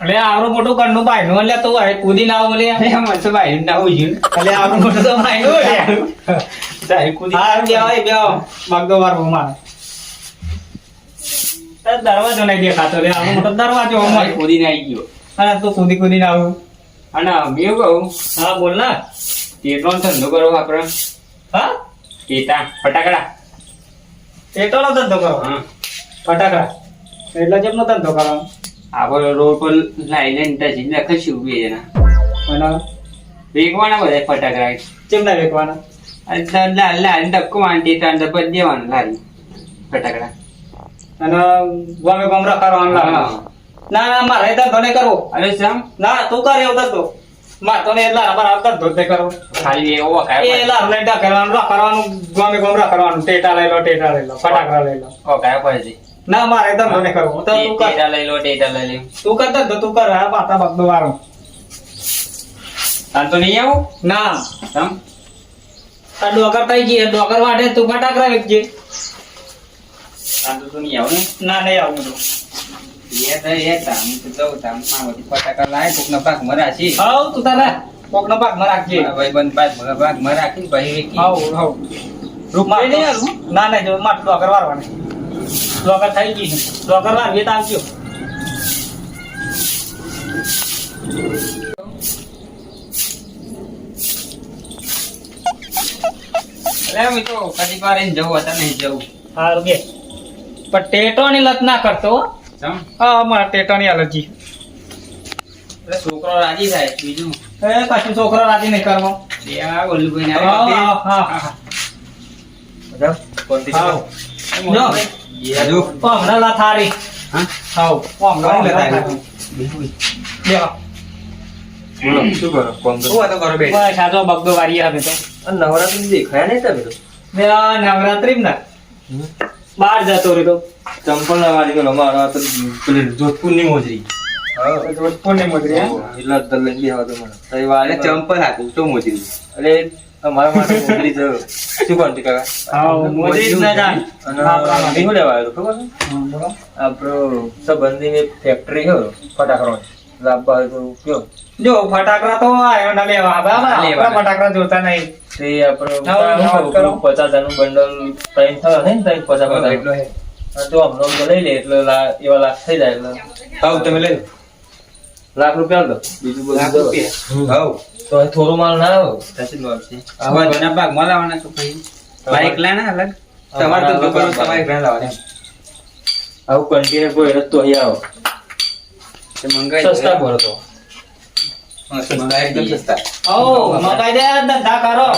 અલે આવડું મોટું ઘરનું બાયનું એટલે તું હવે કૂદી ના મસ્ત તો બાયનું હા મગદો વાર દરવાજો નહીં દેખાતો લે મોટો દરવાજો અમારે. કુદીને આવી ગયો. હા તું કૂદી કૂદી ના આવું. અને મેં કહું હા બોલ ના. તેટલો ધંધો કરો આપણે. હા? કેતા ફટાકડા. એટલો ધંધો કરો. હા. ફટાકડા. એટલે જેમનો ધંધો કરો. આપણે રોડ પર લાઈ લઈને ટચી લખશું બે જણા અને વેગવાના બધા ફટાકડા. ચેમના વેકવાના? અને લા- લા- લારીને ધક્કો મારતી ત્રણ ડબ્બા દેવાનું લારી. ફટાકડા. અને ગમે ગમરા કરવાનું હા. ના ના મારે ધંધો નહીં કરવો. અરે શ્યામ ના તું કર એવો ધંધો મારે તો એટલા મારા ધંધો જ નહીં ખાલી એવો વખાય એ લાર લઈને કરવાનું કરવાનું ગમે ગમરા કરવાનું ટેટા લઈ લો ટેટા લઈ લો ફટાકડા લઈ લો. વખાય પડે ના મારે કરવો. તો તું કર. ટેટા લઈ લો ટેટા લઈ લે. તું કર ધંધો તું કર. આ પાતા બગદો તાન તો નહીં આવું? ના. તમ આ ડોકર થઈ ગઈ ડોકર વાટે તું ફટાકડા વેચજે. તાન તો તું નહીં આવું ના? નહીં આવું એ તો એ તામ તો જવું તામ માંગોથી ફટાકડા લાય કોકના ભાગમાં રાખી હાઉ તું તારા કોકનો ભાગમાં રાખજે મારા ભાઈબંધ ભાગમાં ભાગમાં રાખીને પછી વેચી. હાઉ હાઉ. રૂપિયા નહીં ના ના જો માટ ડોકર વાળવાની. ડોકર થઈ ગઈ ડોકર વાળવી તો આવજો. અરે તો કદી વાર જવું હતા નહીં જવું સારું કે પણ ટેટોની લત ના કરતો હો. મારે ટેટોની એલર્જી છોકરો રાજી થાય બીજું? એ કશું છોકરો રાજી નહીં કરવો. નવરાત્રી દેખાયા નહીં તમે તો? બે આ નવરાત્રી ને. બહાર જતો રહ્યો ચંપલ ના વાળી ગયો અમારો આ તો પેલી જોધપુરની મોજરી. જોધપુરની મજરી? એટલા વાળે ચંપલ હાથું તો મોજરી? અરે તમારા માટે મોજરી છે. શું કોણ કાકા? હાઉ, મોજરી ના જાણ. અને આપણા શું લેવા આવ્યો ખબર છે? આપણો સંબંધીની એક ફેક્ટરી છે ફટાકડો લાવવા તો કયો જો ફટાકડા તો આવ્યો ના લેવા. બરાબર. ફટાકડા જોતા નહીં. તે આપણે હા, શું વાત કરો. પચાસ હજારનું બંડલ ત્રણ થયો ને ત્રણ પચાસ હા, એટલો તો હમણાં લઈ લે એટલે એવા લાખ થઈ જાય એટલે. હાઉ તમે લઈ લાખ રૂપિયા આલ બીજું બધું લાખ રૂપિયા. હમ. તો થોડો માલ ના આવે. બધાના ભાગમાં લાવવાના તો પછી બાઈક લાના અલગ? તમારે તો તમારે લાવવાના. આવું કન્ટેનર કોઈ રસ્તો અહીં આવો. મંગાઈ. સસ્તા પડે તો. સસ્તા એકદમ સસ્તા. ઓ મકાઈ દે ધંધા કરો.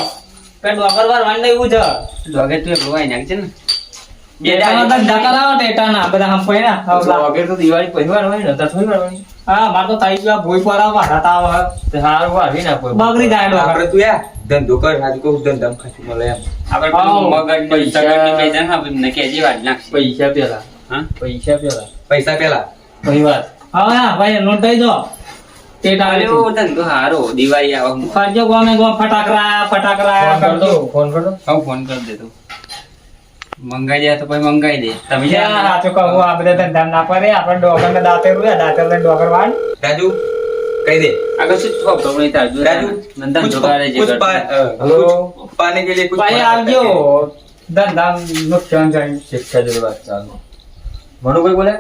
કે ડોગર વાર એવું છે. દોગે તું ને. બે ધંધા કરાવો ટેટાના બધા હંપાઈ ના તો તો દિવાળી પહેવાર હોય ને ત્યાં થોડી હા મારે તો થઈ ગયો ભૂઈ પર વાળા તાવ તે હારું વાવી નાખો બગડી જાય આપણે તું યાર ધંધો કર કહું ધંધામાં ખાતું મળે એમ. આપણે મગજ પૈસા- પૈસા. ના આપણે કેજી વાત. પૈસા પેલા. હા? પૈસા પેલા. પૈસા પેલા. પછી વાત હા હા ભાઈ નોટ દઈ દો તે ડાલ્યો ધંધો હારો દિવાળી આવે ફટાકડા ફટાકડા કર ફોન કર ફોન કર દે તો મંગાઈ જાય તો મંગાઈ દે. તમે સાચું કહું આપણે ધંધા ના પડે આપણે ડોગર ને દાતે ને ડોગર વાળ. રાજુ કહી દે. આગળ શું પાણી કે લે કુછ ભાઈ નુકસાન જાય. શિક્ષા જરૂર વાત ચાલો. મનુ બોલે?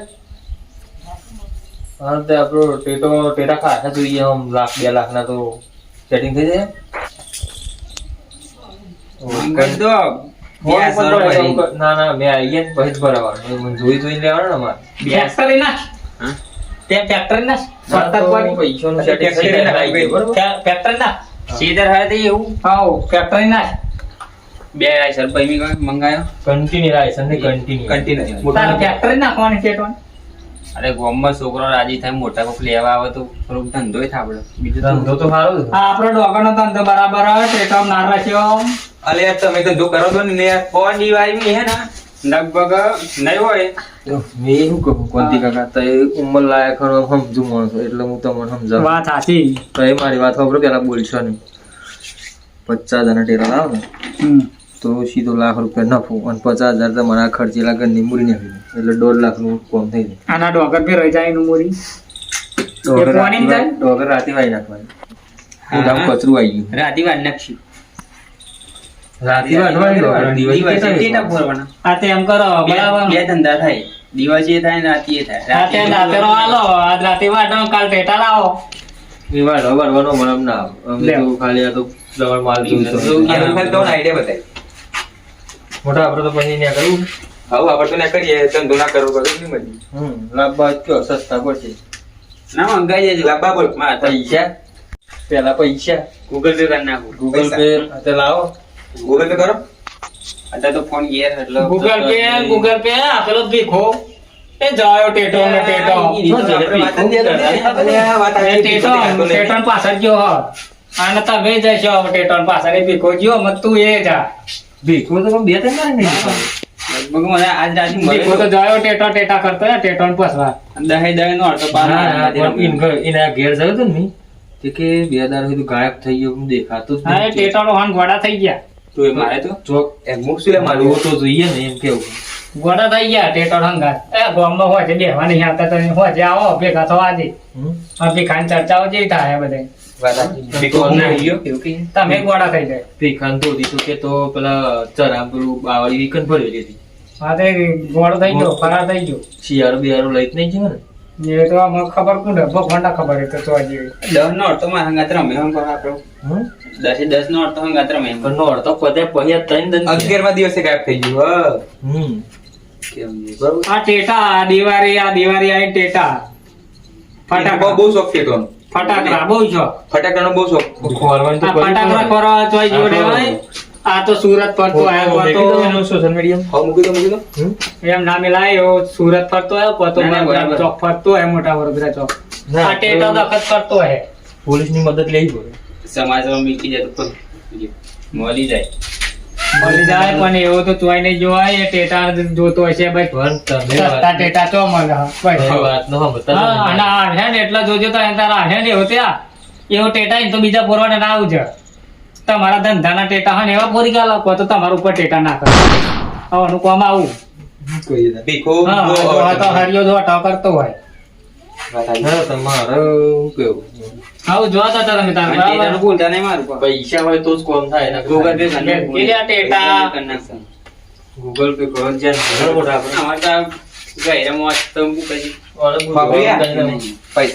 હા તે આપણો ટેટો ટેટા ખાસા જોઈએ આમ લાખ બે લાખ ના તો સેટિંગ થઈ જાય. हैं। દો ના ના મેં આવીએ ને પછી જ ભરાવાનું. મને જોઈ જોઈને લેવાનું ને અમારે. ફેક્ટરી ના? હા? તે ના? થઈ જાય હારે તો એવું? હાઉ ફેક્ટરી ના. બે આય સર ભાઈ મી મંગાયો? કન્ટિન્યુ લાયસન્સ ને કન્ટિન્યુ Continue. તાર ફેક્ટરી નાખવાની છે અરે ગોમમાં છોકરો રાજી થાય મોટા કોક લેવા આવે તો થોડુંક ધંધોય થાય આપડે. બીજું ધંધો તો સારો આપણો ડોગર નો ધંધો બરાબર હોય ના રાખ્યો. અલે યાર તમે ધંધો કરો છો ને યાર કોણ દિવાળી હે ને લગભગ નહીં હોય. મેં શું કહું કોંતી કાકા તો એ ઉંમર લાયક સમજુ માણસો એટલે હું તમને સમજાવું. વાત સાચી. તો એ મારી વાત ખબર પેલા બોલશો નહીં. પચાસ જણા ટેરા લાવો ને. હમ. તો સીધો લાખ રૂપિયા નફો અને પચાસ હજાર તમારા ખર્ચેલા ઘરની મૂડી નાખી. એટલે દોઢ લાખનું કોમ થઈ જાય. આના ડોગર પે રહી જાય મૂડી ડોગર રાતે વાઈ નાખવાની. મોઢામાં કચરું આવી ગયું. રાતે વાર નાખશું. રાતે? ફોરવાના? આ તેમ કરો બે બરાબર. બે ધંધા થાય. દિવસે થાય રાતે થાય. રાતે રાતે આલો આજ રાતે વાટો કાલ ટેટા લાવો. એ વાઢવા વાઢવાનો મને આમ ના આવે. અમે. તો ખાલી આ તો માલ તો તો આઈડિયા બતાવી. મોટા આપણે તો પછી ત્યાં કરવું હવે આપણે તો ના કરીએ ધંધો ના કરવો કરું નહીં મળી હમ લાભ કયો સસ્તા પડશે. ના મંગાઈ જાય લાંબા બોલ મારા. પૈસા? પેલા પૈસા. ગૂગલ પે કરી નાખું. ગૂગલ પે અત્યારે લાવો. ગૂગલ પે કરો? અત્યારે તો ફોન ગેર એટલે ગૂગલ પે ગૂગલ પે આપેલો ભીખો. એ જાયો ટેટો ને ટેટો. ટેટો પાછળ ગયો હ. તમે જશો ટેટો પાછળ. ભીખો ગયો મત તું એ જા. ભીખો તો બે ત્રણ વાર લગભગ મને આજ રાતે ભીખો તો જાયો ટેટો ટેટા કરતો હે ટેટો પસવા દહે દહે નો એના ઘેર જયો તો તે કે બે સુધી ગાયબ થઈ ગયો હું દેખાતો જ નહીં. ટેટો નો ગોડા થઈ ગયા. તો એ મારે તો? ચોક એ મુખ શું લે મારું તો જોઈએ ને એમ કેવું. ગોડા થઈ ગયા ટેટો હંગાત એ ગામમાં હોય છે બેહવા નહીં આવતા તો હોય છે આવો ભેગા થવા દે. ભીખાની ચર્ચાઓ જેવી થાય બધે તમે ગોડા થઈ જાય. ભીખાને તો દીધું કે તો પેલા ચરામ પેલું બાવળી હા તે ગોળો થઈ ગયો ફરા થઈ ગયો. શિયાળો બિયાળો લઈ જ નહીં જાય ને એ તો આમાં ખબર કોને? ભગવાન ખબર તો દસ નો અડધો માં હંગાત રમે એમ આપણો. દસે દસ નો અડધો હંગાત રમે એમ. નો અડધો પતે પછી આ ત્રણ અગિયારમા દિવસે ગાયબ થઈ ગયું હા. હમ. આ ટેટા આ દિવાળી આ દિવાળી આઈ ટેટા. બહુ બહુ શોખ છે તો. ફટાકડા બહુ છો ફટાકડાનો બહુ શોખ. તો ફટાકડા ફરવા ચોય જોડે હા, હોય આ તો સુરત ફરતો આવ્યો હતો. સોશિયલ મીડિયા તો. હવે મૂકી દો મૂકી દો. એમ નામે લાયો સુરત ફરતો આવ્યો પતો. ચોક ફરતો હે મોટા વડોદરા ચોક. ના, આ ટેટા તો દખત ફરતો હોય પોલીસની મદદ લેવી પડે. સમાજમાં મીકી જાય તો મળી જાય. મળી જાય પણ એવું તો ચોય નહીં જોવાય એ ટેટા જોતો હશે ભાઈ. પણ તમે સસ્તા વાત- ટેટા તો મળે હા, વાતનો હા, અને નથી. ને એટલા જોજો તો એમ તારા હે ને એવો ત્યાં. એવો ટેટા ને તો બીજા પોરવાને ના આવજે. તમારા ધંધાના ટેટા હોય ને એવા પોરી ગાલા કો તો તમારા ઉપર ટેટા ના કરે. આવવાનું કોમ આવું. ભીખો હા તો હરિયો જો અટાવ કરતો હોય. પૈસા હોય તો જ કોમ થાય ગૂગલ પે. ગૂગલ પે કરો જ્યાં મોટા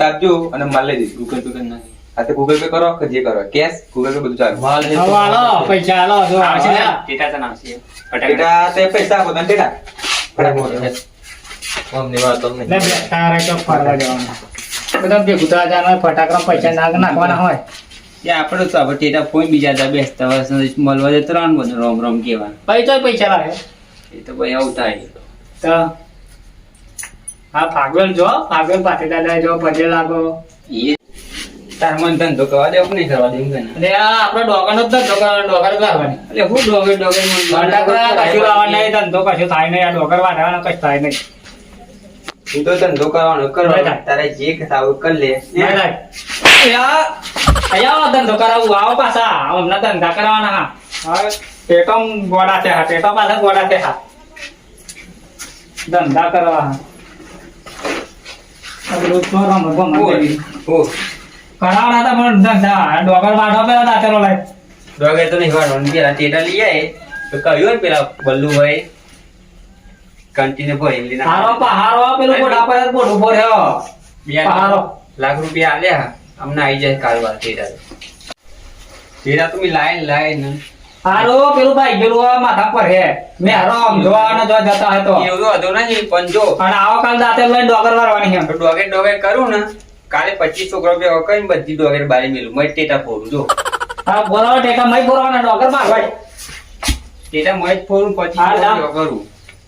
આપજો અને માલ લઈ દઈશ. ગૂગલ પે કરી નાખી આ તો ગૂગલ પે કરો કે જે કરો. કેશ ગૂગલ પે બધું ચાલે. માલ હાલો પૈસા હાલો જો આવશે ટેટા તો ના આવશે. ટેટા તે પૈસા આપો તને ટેટા. ફટાફટ. અમને વાત અમને. લે તારે તો ફરવા જવાનું. બધા ભેગું થવા જવાનું ફટાકડા પૈસા નાખ નાખવાના હોય. એ આપણે તો આપણે ટેટા ફોન બીજા હતા બેસતા વર્ષ મળવા જતો રહો બધું રોમ રોમ કેવા પૈસા પૈસા લાગે. એ તો ભાઈ આવું થાય. તો હા ફાગવેલ જો ફાગવેલ પાટી દાદા જો પજે લાગો. એ તાર મન ધંધો કરવા દે નહીં કરવા દે એમ કે આપણે ડોગરનો જ ધંધો કરવાનો ડોગર લાવવાની. એટલે હું ડોગે ડોગે મન ફટાકડા કશું લાવવાનું નહીં ધંધો કશું થાય નહીં આ ડોગર વાળવાનો કશું થાય નહીં. હું તો ધંધો કરવાનો કરવાનો તારે જે થવું કરી લે. નહીં થાય. અહીંયા અહીંયા ધંધો કરાવવું આવો પાછા. હમણાં ધંધા કરવાના હા. હવે ગોડા છે હા. પેટો પાછા ગોડા છે હા. ધંધા કરવા હા. હતા પણ ધંધા. ડોગર વાઢો પેલા દાંતેલો લાય ડોગે તો નહીં વાળવાનું પેલા ટેટા લઈ આય. તો કહ્યું પેલા બલ્લુભાઈ ભાઈ એમલી ના હારો પહારો પેલું ગોડા પર ઊભો રહ્યો. બે પહારો. લાખ રૂપિયા આલ્યા અમને આવી જાય કારવાર તેરા તો મેં લાઈન લાય હારો પેલું ભાઈ આ માથા પર હે. મે હારો આમ જોવાના જોવા જતા હોય તો. એવું હતો નહીં પણ જો. અને આવો કાલ દાતે લઈને ડોગર મારવાની હે ડોગે ડોગે કરું ને કાલે પચીસ છોકરો રૂપિયા કઈ બધી ડોગે બારી મેલું. મય ટેટા ફોડું જો. હા બોલાવો ટેટા મય બોલાવાના ડોગર મારવાય ટેટા મય જ ફોડું હા, કરું.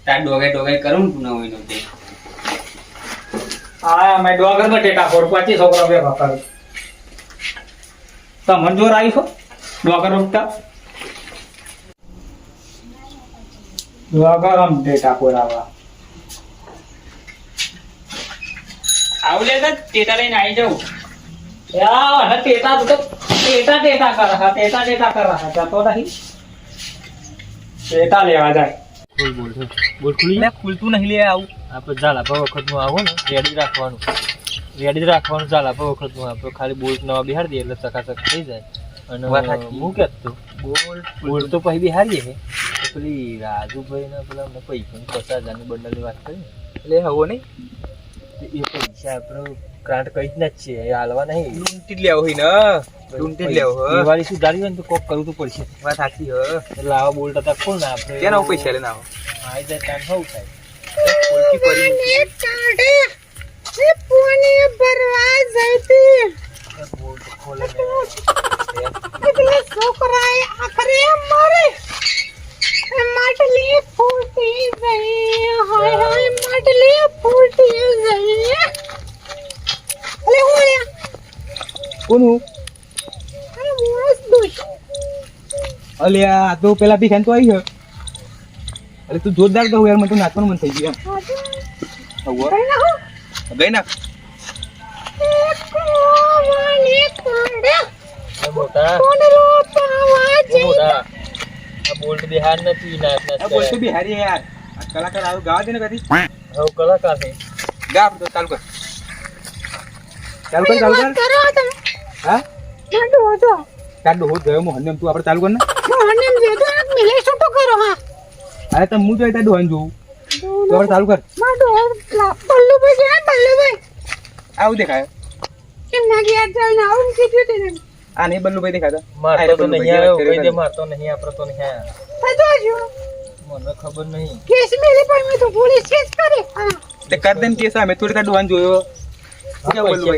તાર ડોગે ડોગે કરું ને તું ના હોય નો તે. હા મેં ડોગરમાં ટેકા ફોડ પચીસ છોકરો બે કરું તો જોર આવી છો? ડોગર ઉપતા ડોગર આમ ટેટા ફોડાવા આવલે તો ટેટા લઈને આવી જાઉં. યા અને ટેટા તો ટેટા ટેટા કર ટેટા ટેટા કર તો નહીં ટેટા લેવા જાય. બોલ બોલ બોલ. ખુલી એટલે ખુલતું નહીં લે આવું. આપણે ઝાલાપા વખતનું આવો ને રેડી રાખવાનું. રેડી જ રાખવાનું ઝાલાપા વખતનું. આપણે ખાલી બોલ્ટ નવા બિહાર દઈએ એટલે ચકાચક થઈ જાય. અને વાત જ તો બોલ બોલ તો. પછી બિહારીએ હે. તો પેલી રાજુભાઈ ને પેલા અમને પૈસાની પચાસ હજારની બંડલની વાત કરી ને. એટલે હવો નહીં. એ પૈસા આપણે ગ્રાન્ટ કઈ જ ના એ હાલવા નહીં. લૂંટી જ લેવો હોય ને. લૂંટી જ લેવો હ. દિવાળી સુધારી હોય ને તો કોક કરવું તો પડશે. વાત સાચી હ. એટલે આવા બોલતા તા કોણ ના આપણે કેના પૈસા લઈને આવો? આવી જાય ટાઈમ હોવું થાય ખોલકી પડી બોલ્ટ ખોલે ને કોનું અલે આ તો પેલા ભીખાન તો આવી ગયો. અરે તું જોરદાર કહું યાર મને તો નાચવાનું મન થઈ ગયું ગઈ નાખ. બોલ્ટ બિહાર નથી નાચ નાચ આ બોલતો બી હારી યાર. આ કલાકાર આવું ગાવા દે ને કદી. હવે કલાકાર છે. ગા આપણે ચાલુ કર. ચાલુ કર ચાલુ કર. હા? ચાલુ હો ગયો મોહન તું આપણે ચાલુ કર ને. અરે તમ હું જોઈ તાર ડોહન જોઉં. તો આપણે ચાલુ કર. આવું દેખાય. આ નહીં બલ્લુભાઈ દેખાતા. મારતો તો નહીં આવ્યો કઈ દે કરે. મારતો નહીં આપણે તો નહીં આવ્યા. મને ખબર નહીં. તે કર દે ને કેસ અમે થોડી તાર ડોહન જોયો.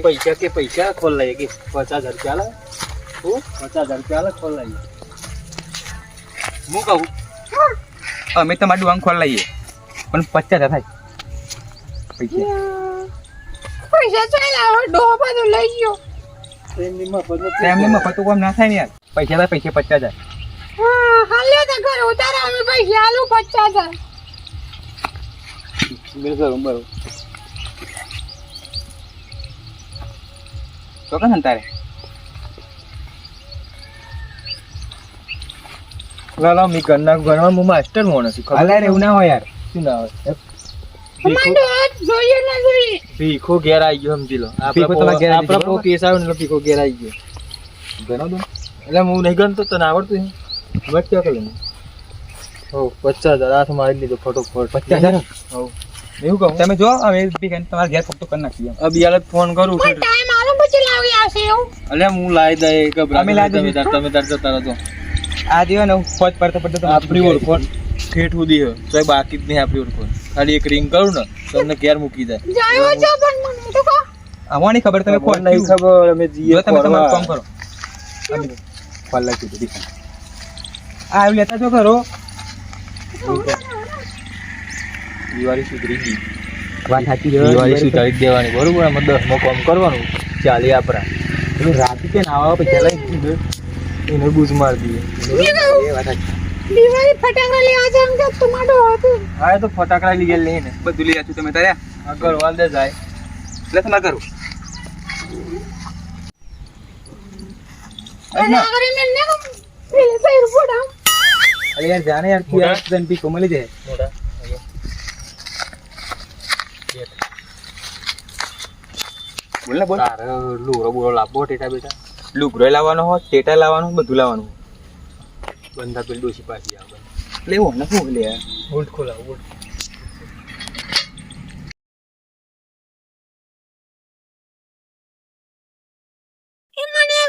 પૈસા કે પૈસા ખોલ લઈએ કે પચાસ હજાર રૂપિયા લે હું? પચાસ હજાર રૂપિયા લે ખોલ લઈએ. હું કહું? અમે તમારું ડોહન ખોલ લઈએ. પણ પચાસ હજાર થાય. પૈસા. પૈસા ચાલ્યા ડોહો બધું લઈ ગયો. એમની મફત કામ ના થાય ને યાર. પૈસા થાય પૈસા પચાસ હજાર. હા હાલ્યો તો ઘર ઉતારા અમે પૈસા આલુ પચાસ હજાર. બિલકુલ બરોબર તો તારે લા લા મી ગણના ગણવા હું માસ્ટર મોણસ છું ખબર અલા રે એવું ના હોય યાર. શું ના હોય? અમારો જોઈએ ના જોઈએ. ભીખો ઘેર આવી ગયો સમજી લો. આપણે આપણા પો કેસ આવ્યો ને એટલે ભીખો ઘેર આવી ગયો. ગણો દો. એટલે હું નહીં ગણતો તને આવડતું છે? મત ક્યાં કરું હો પચાસ હજાર. હાથ મારી લીધો ફટોફટ. પચાસ હજાર? હો એવું કહું? તમે જો હવે તમારા ઘેર ફોટો કરી નાખી અભી હાલત ફોન કરું છું. ટાઈમ આલો પછી લાવી આવશે એવું. અલ્યા હું લાવી દે કે અમે લાવી. તાર તમે તાર જતા રહો આ દિવસ ને ફોજ પડતો પડતો આપણી ઓળખોણ ઠેઠ સુધી તો બાકી જ નહીં આપણી ઓળખોણ ખાલી એક રિંગ કરું ને તમને ઘેર મૂકી જાય જાયો છો પણ મને તો કહો. આવવાની ખબર તમે ફોન નહીં ખબર અમે જઈએ તમે તમારું કામ કરો. અમે ફોન લાગી દીધી આ આવી લેતા જો ખરો. દિવાળી સુધરી ગઈ વાત સાચી દિવાળી સુધારી દેવાની બરોબર? આમાં દસમો કામ કરવાનું. ચાલી આપણા. રાતે કે નાવા પછી એને બૂઝ માર દીએ એ વાત દિવાળી ફટાકડા લેવા જામ કે ટમાટો હતો. હા તો ફટાકડા લઈ ગયા લઈને બધું લઈ આપ્યું તમે તારે. આગળ વાલદે જાય. એટલે તમે કરું અરે યાર જાને યાર તું યાર તને પીકો મળી જાય. મોટા. બોલ ને બોલ. તારે ટેટા બેટા. લુગરો લાવવાનો હોય ટેટા લાવવાનું બધું લાવવાનું બંધા પેલી ડોસી પાછી આવે. એટલે એવું ને શું લે બોલ્ટ ખોલાવો બુલ્ટ એ મને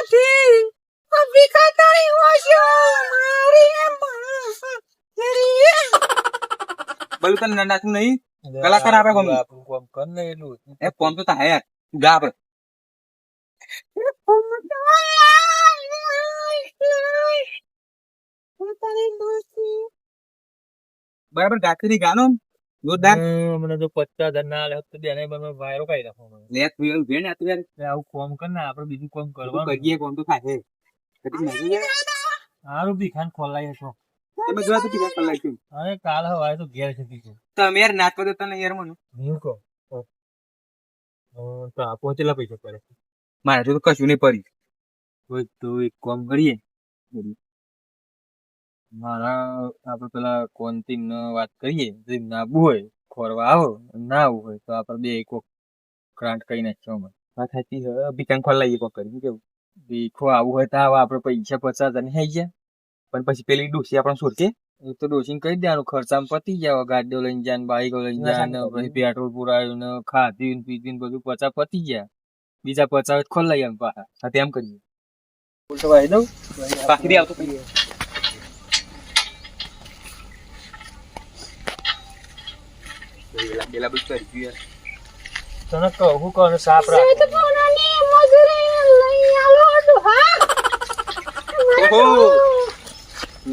નથી. અભી ખાતાળી ઓશો મારી એમ બોલ તને નાચવું નહીં. કલાકાર આપે કોમ. આપણું કર ને એટલું. એ ફોન તો થાય યાર. ગા આપણે બરાબર ગાખરી ગાનો? જોરદાર. મને તો પચાસ હજાર ના લે તો બેને મને વાયરો કાઢી નાખો. લે તું ભેણ આતું યાર. એટલે આવું કોમ કર ના આપણે બીજું કોમ તું કરવાનું. કરીએ કોમ તો થાય. કદી નહીં યાર સારું ભીખાન ખોલાય છો તમે જોવા તો પીવા ખોલાય છું અરે કાલ હવાય તો ઘેર છે ભીખો તમે યાર નાચવા દેતા તને યાર મને. હું કહું? તો આ પહોંચેલા પૈસા પડે મારે તો કશું નહીં પડી. કોઈ તો એક કામ કરીએ. મારા આપણે પેલા કોન્તીન વાત કરીએ જે નાબુ હોય ખોરવા આવો ના આવું હોય તો આપણે બે કોક ગ્રાન્ટ કરી નાખ્યો અમે વાત સાચી છે અભિકાન ખોલ લઈએ કોક કરી કેવું? ભીખો આવું હોય તો આવો આપણે પૈસા પચાસ હજાર થઈ ગયા. પણ પછી પેલી ડોસી આપણે શોધીએ એ તો ડોસીને કહી દેવાનું ખર્ચામાં પતી ગયા ગાડીઓ લઈને જાય બાઈકો લઈને જાય ને પેટ્રોલ પુરાયું ને ખાધું ને પીધું ને બધું પચાસ પતી ગયા. બીજા પચાસ ખોલાઈએ એમ પાછા. હા તેમ કરીએ. ઉલટો વાળી દઉં? બાકી દે આવતો કરી ગયું તને કહું સાપ.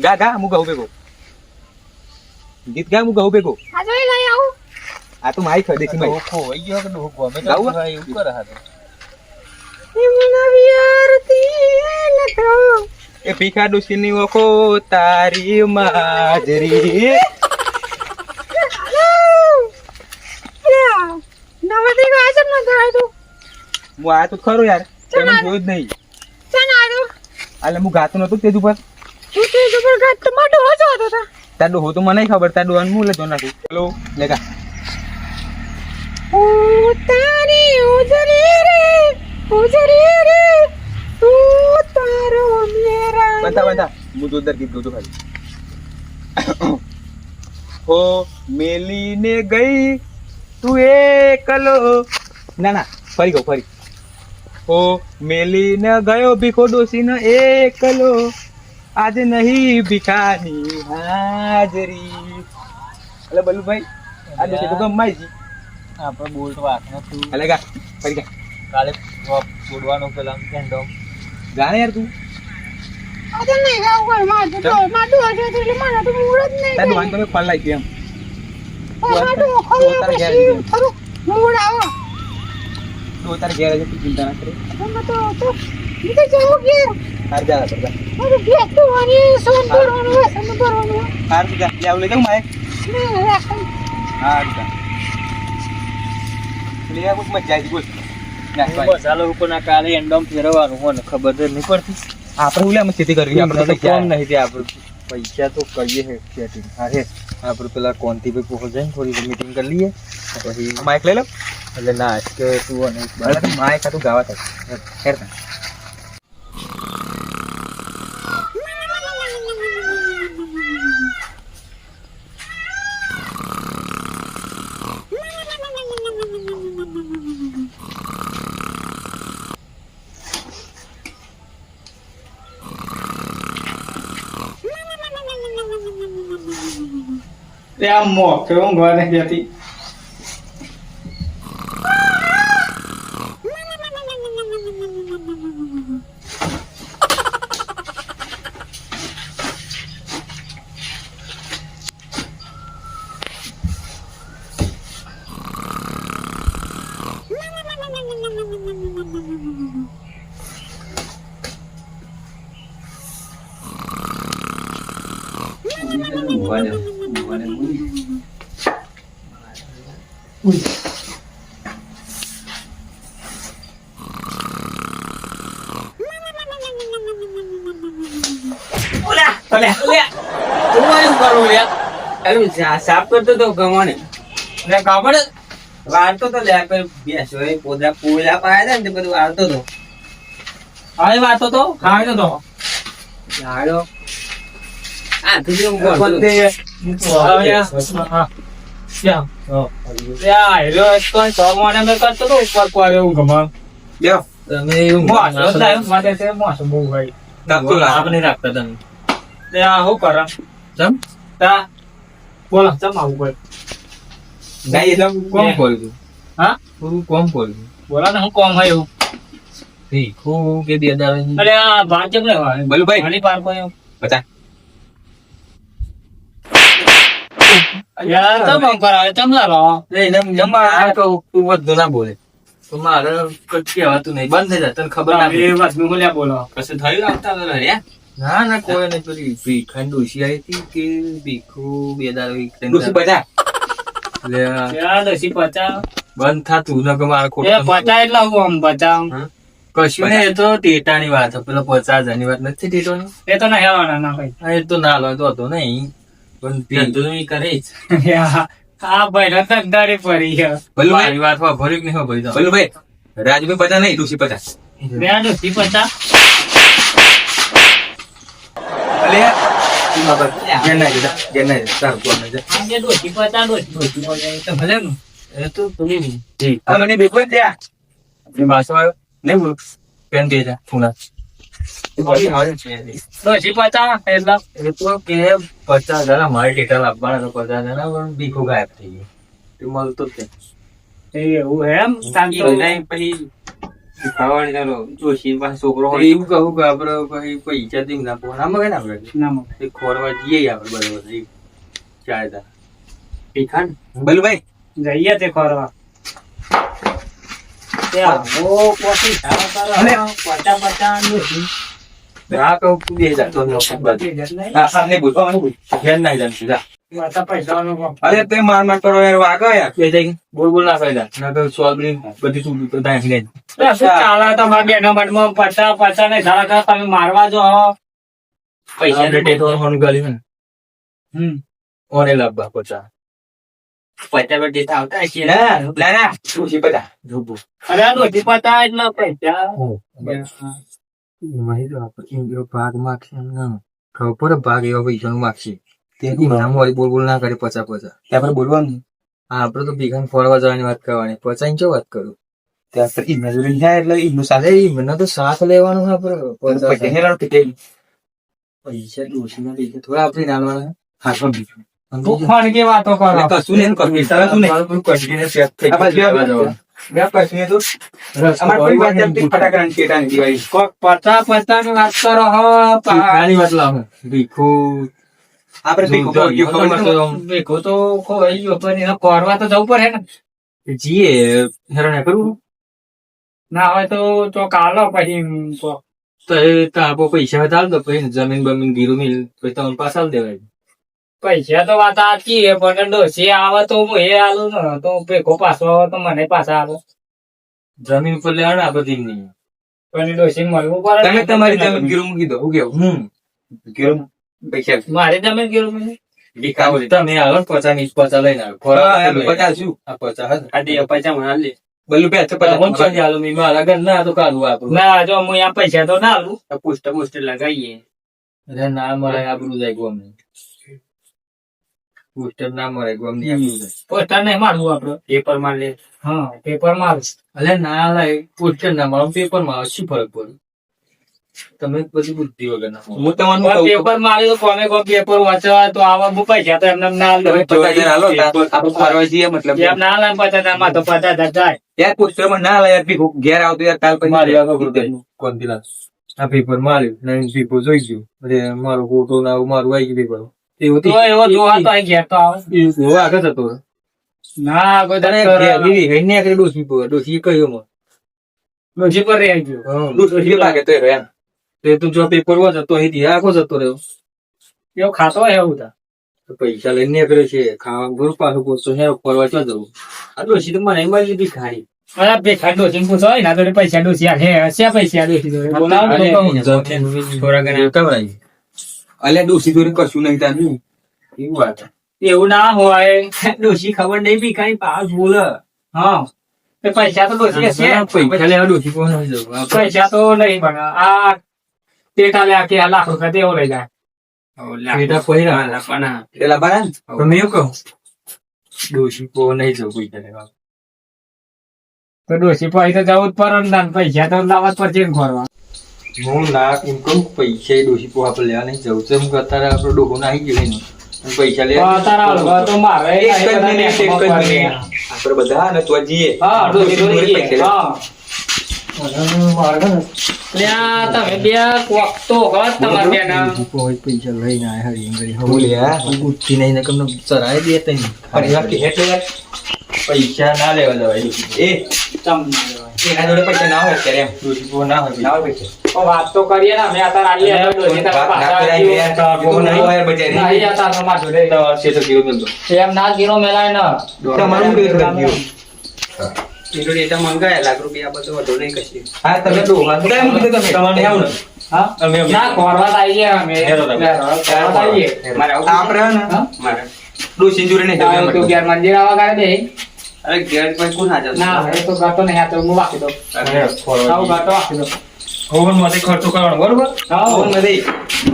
ગા ગા હું ગઉ ભેગો. ગીત ગા હું ગઉ ભેગો. આ જોઈ લઈ આવું. આ તો મારી ખદેસી મારી. ગયો કે ડોહો ગમે તો એવું કરે હાથે. એ ભીખા ડોસીની ઓખો તારી માજરી. નવદી ગાજર ન થાય તું હું આ તો ખરો યાર તે મને જોયું જ નહીં. ચાલ આજો એટલે હું ગાતો નતો તેજ ઉપર. તું તે જબર ગાત માટો હજો હતો. તા તાર ડોહો તો મને ખબર તાર ડોહાને હું લેતો નથી હેલો લેગા ઉજરી રે ઉજરી રે ઉતારો મેરા બંધા બંધા હું જોરદાર ગીત ગાઉં ખાલી. હો મેલીને ગઈ તું એકલો. ના ના ફરી ગયો ફરી. હો મેલીને ગયો ભીખો ડોસીને એકલો. આજે નહીં ભીખાની હાજરી. એટલે બલ્લુભાઈ આ ડોસી તો ગમાઈ જી આપણે બોલ્ટ વાંકનો તું એટલે ગા ફરી ગા. કાલે છોડવાનો પેલા એન્ડોમ જાણે યાર તું. આ તો નહીં ગાવ કોઈ માં તો માટો હજો તો એટલે મારા તો મૂળ જ નહીં તાર ડોહાને તમે ફળ લાગી એમ. માટો તો ખોલ્યો તારે ઘેર પછી જઈએ. ખરું. મૂળ આવો. તો તારે ઘેર છે તું ચિંતા ના કરે. તમે તો તો ઈ તો જવું કે હાર જા કરતા મારું ગેસ તો અને સોન ભરવાનું હોય સમ ભરવાનું હોય. હાર જા લે આવ લઈ જાઉં માય નહીં રાખે. હાર જા. લે આ કોઈ મજા આવી બોલ. મસાલો ઉપર ના કાલે એન્ડોમ ફેરવવાનું હોય ખબર તો નહીં પડતી. આપણે ખેતી કરવી આપણે તો કોમ નહીં તે આપણે પૈસા તો કરીએ હે સેટિંગ હા હે આપણે પેલા કોનથી ભાઈ પહોંચ જાય થોડી મીટિંગ કરી લઈએ. પછી માઇક લઈ લો. એટલે ના કે તું અને માઇક હતું ગાવા થાય તા. તે આ મોકે ઊંઘવા નથી જતી સાફ કરતો તો વાળતો તો લે આપણે બેસો એ પોદા પોલા પાયા ને તે બધું વાળતો તો. હવે વાતો તો? ખાવી તો હાલો. આ તું કેવું કરતો? લ્યો તમે. લાવ. આપણે રાખતા તમે બોલો ચમ આવું કોઈ ગાઈ એટલે કોમ હા? થોડું કોમ બોલો ને હું કોમ હોય એવું. ભીખું કે બે અરે આ ભાજપ ને બોલું ભાઈ ઘણી પાર કોઈ. બતા યાર ચમ આમ કરાવે ચમ આ કહું તું વધુ ના બોલે. તો મારે કઈ કહેવાતું નહીં. બંધ થઈ જાય તને ખબર ના એ વાતનું બોલ્યા બોલો. કશું થયું આવતા રે? ના ના કોઈ નહીં પેલી ભીખાની ડોસી આવી હતી કે ભીખું બે દાડા એક ડોસી દાડા. લે, આ ડોસી પચાસ? બંધ થાતું ન કે ખોટ એ ખોટું પચાસ એટલે હું આમ પચાસ? કશું નહીં એ તો ટેટાની વાત છે. પેલો પચાસ હજારની વાત નથી ટેટોની? એ તો ના હેવાના ના ભાઈ. એ તો ના લો તો હતો નહીં. પણ ધંધો તો કરે જ. હા ભાઈ નો ધંધારી પડી ગયો. ભલુભાઈ? મારી વાત ભર્યું કે નહીં ભાઈ ભલું ભાઈ રાજભાઈ પચાસ નહીં ડોસી પચાસ. ડોસી પચાસ. પચાસ હજાર મારી ટેટા લાવવાના તો પચાસ હજાર પણ ભીખો ગાયબ થઈ ગયો. એ મળતો જ એવું એમ પછી ખાવાની ચાલો જોશી પાસે છોકરો હોય એવું કહું કે આપડે કઈ કોઈ ઈચ્છા થી ના પોવા ના મગે ને આપડે ના. એ ખોરવા જઈએ આપડે બરોબર એ ચાર હજાર ભીખાન ભલુભાઈ જઈએ તે ખોરવા. તે. ના કહું બે હજાર તો હા મને બોલ ના જાય અરે તે માર માર કરો યાર વાગો યાર. જાય બોલ બોલ ના ફાયદા ના તો સોલ બધી બધી તું તો એટલે શું ચાલે તમારા બેનો મનમાં પચાસ પચાસ ને સારા સારા તમે મારવા જો હો. પૈસા ને. હમ. ઓને લાવવા પચાસ. પચાસ પર દેતા આવતા હશે. ને. ના ના. ના અરે આ એટલે પૈસા. તો આપણે ભાગ માગશે ખબર ભાગ એવા પૈસાનું માગશે. એમનામ વળી બોલ બોલ ના કરે પચા પચા ત્યાં પર બોલવાનું? હા આપડે તો ભેગા ફરવા જવાની વાત કરવાની. પચા ઇંચો વાત કરું? ત્યાં એટલે સાથે તો સાથ લેવાનું છે પૈસા ડોસી ના થોડા આપણે નાલવાના હા ફોનકી વાતો કરો? કશું નહીં કશું નહીં. નહીં. કન્ટિન્યુ સેટ થઈ આ બાજુ બે- બે કશું તો. અમારે કોઈ વાત એમ થી ફટાકડાની ટેટાની દિવાળી. કોક પચાસ પચાસની વાત કરો હો પા- વાત લાવો. ભીખો ભેગું તો ખોવાઈ ગયો પણ તો જવું પડે ને. જીએ હેરાન કરવું ના હોય તો ચોક આલો પછી તો એ તો પૈસા વધારે દો પછી જમીન બમીન ગીરું મિલ પછી તમને પાછા આલી દેવાય. પૈસા તો વાત આચી હે પણ ડોસી આવે તો હું એ આલું ને તો ભેગો પાછો આવે તો મને પાછા આવે જમીન ઉપર લેવાના આ બધી નહીં પણ ડોસી મળવું પડે તમે તમારી જમીન ગીરું મૂકી દો હું કેવું? હમ. ગીરું મારી જમીન ગયો મેં તમે આવો લઈને શું આ હતા. આ મને આલી દે. બલ્લુ બે પણ હું ચાલી આલું મેં મારા ઘર ના તો કાઢું આપણું ના જો હું અહીંયા પૈસા તો ના આલું. પોસ્ટર પોસ્ટર લગાવીએ. અરે ના મળે આપણું જાય ગોમ પોસ્ટર ના મળે ગોમ પોસ્ટર નહીં મારવું આપડે. પેપરમાં લે. હા પેપર મારું અરે ના લાય પોસ્ટર ના મારું પેપરમાં શું ફરક પડે? તમે બધી બુદ્ધિ વગર હું તમને પેપર માર્યું તો કોમે કોઈ પેપર વાંચવા તો આવા હું પૈસા તો એમને એમ ના. પચાસ હજાર હાલો મતલબ એમ ના ને પચાસ હજારમાં તો પચાસ હજાર જાય યાર પોસ્ટરમાં ના લે યાર ભીખું ઘેર આવતો યાર કાલ પછી મારી આગળ ખોટું થયું. આ પેપર માર્યું પેપર જોઈ ગયું એટલે મારો ફોટો ના મારું આવી ગયું પેપર એવું તો એવો જોવા તો અહીં ઘેર તો આવે એવું આગળ જતો ના કોઈ તને હેડ નીકળી ડોશી પર. ડોશીએ કહ્યું મને. પર રહી ગયો. લાગે તો એમ. તે તું જો પેપર વાંચો જતો અહીંથી આખો જતો રહ્યો. એવો ખાતો હોય એવું તા. પૈસા લઈને નીકળ્યો છે ખાવા ગુરુ પાછું પૂછતો છે ફરવા ચો જવું? આ ડોશી તો મને મળી લીધી ખાણી અરે ભેખા ડોશી પૂછો હોય ના તો પૈસા ડોશી હે હશે પૈસા ડોશી જોડે? બોલાવો. થોડા ઘણા. કમાઈ અલ્યા ડૂસી જોડે કશું નહીં તારું એવું વાત એવું ના હોય. ડોસી ખબર નહીં બી કઈ પાસ બોલે. હા. પૈસા તો ડોશી હશે. પૈસા લેવા પૈસા તો નહીં પણ આ ટેટા લે કે આ લાખ રૂપિયા તેવો લઈ જાય. પેટા પહેરા. પણ પેલા બારા ને? તો મેં એવું કહું. દોષી કો નહીં જવું પૈસા તને તો ડોશી પાસે તો જવું જ પર ને પૈસા તો લાવવા જ પડશે ખોરવા હું ના એમ કહું પૈસા એ ડોશી પર આપણે લેવા નહીં જવું. છે એમ અત્યારે આપણો ડોકો નાહી ગયો એનો. પૈસા લે તારા તો મારે એક જ બધા મિનિટ, એક જ મિનિટ. આપણે બધા ને તો જઈએ હા પૈસા હા. તમે બે કોક તો હોત તમારા. પૈસા લઈને આયા હરી હરી હું લે આ. નહીં ને કમને ચરાય દે તઈ પણ એટલે પૈસા ના લેવા જવાય એ તમ ના લેવાય. એના જોડે પૈસા ના હોય અત્યારે એમ ડોશી ના હોય ના હોય પૈસા વાત તો કરીએ ને અમે અત્યારે આલીએ તારા પાછા હોય નહીં. છે તો એમ ના ગીરો મેલાય ને તમારું કઈ ગયું? ડેટા મંગાયા લાખ રૂપિયા બધું વધુ નહીં કશી. હા તમે તમારે આવું ને. હા? અમે. ના ખોરવા તો આવીએ અમે. હેરો તમે. ખોરવા તો આવીએ મારે આવું આપણે ને? મારે. તારે જવું તું મંદિર આવવા ગાડે દે. અરે કોણ હાજર ના હવે તો ગાતો નહીં આ તો હું વાપી દઉં. અને ફોરવા આવું ગાતો. વાપી દઉં હોવન માટે ખર્ચો કરવાનો બરોબર હા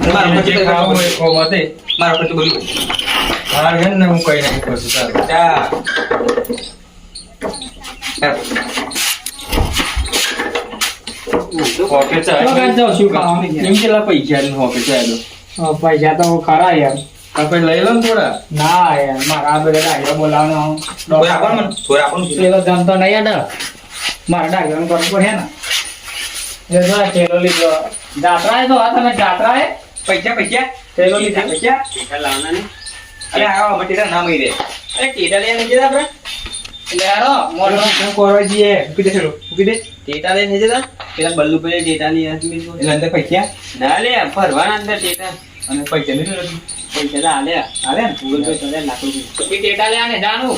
મારા પછી ખાવું હોય એ માટે મારા પછી બોલી હાર હે ને હું કઈ નહીં કરશું ચાલો ચા પૈસા ને હોકે ચાલો અ, પૈસા તો ખરા યાર. આપણે લઈ લો થોડા. ના યાર મારા બધા ડાયરો બોલાવવાનો થોડા આપણ મને થોડા આપણ પેલો જમતો નહીં યાર મારા ડાયરો કરવું પડે ને. એ જો આ લીધો. જાત્રા એ તો હા તમે જાત્રા એ? પૈસા પૈસા? કેલો લીધા પૈસા? ટેટા લાવવાના ને. અરે આવા? મટીરિયલ ના મળી અરે ટેટા લઈને જતા આપણે. એટલે હારો મોટો દે હેલો મૂકી દે. ટેટા લઈને જતા પેલા બલ્લુ ભાઈ ટેટા ની. એટલે અંદર પૈસા? ના લે ભરવાના અંદર ટેટા અને પૈસા નહીં પૈસા તો ગૂગલ પે કરે લાખ રૂપિયા ટેટા લે આને જાનું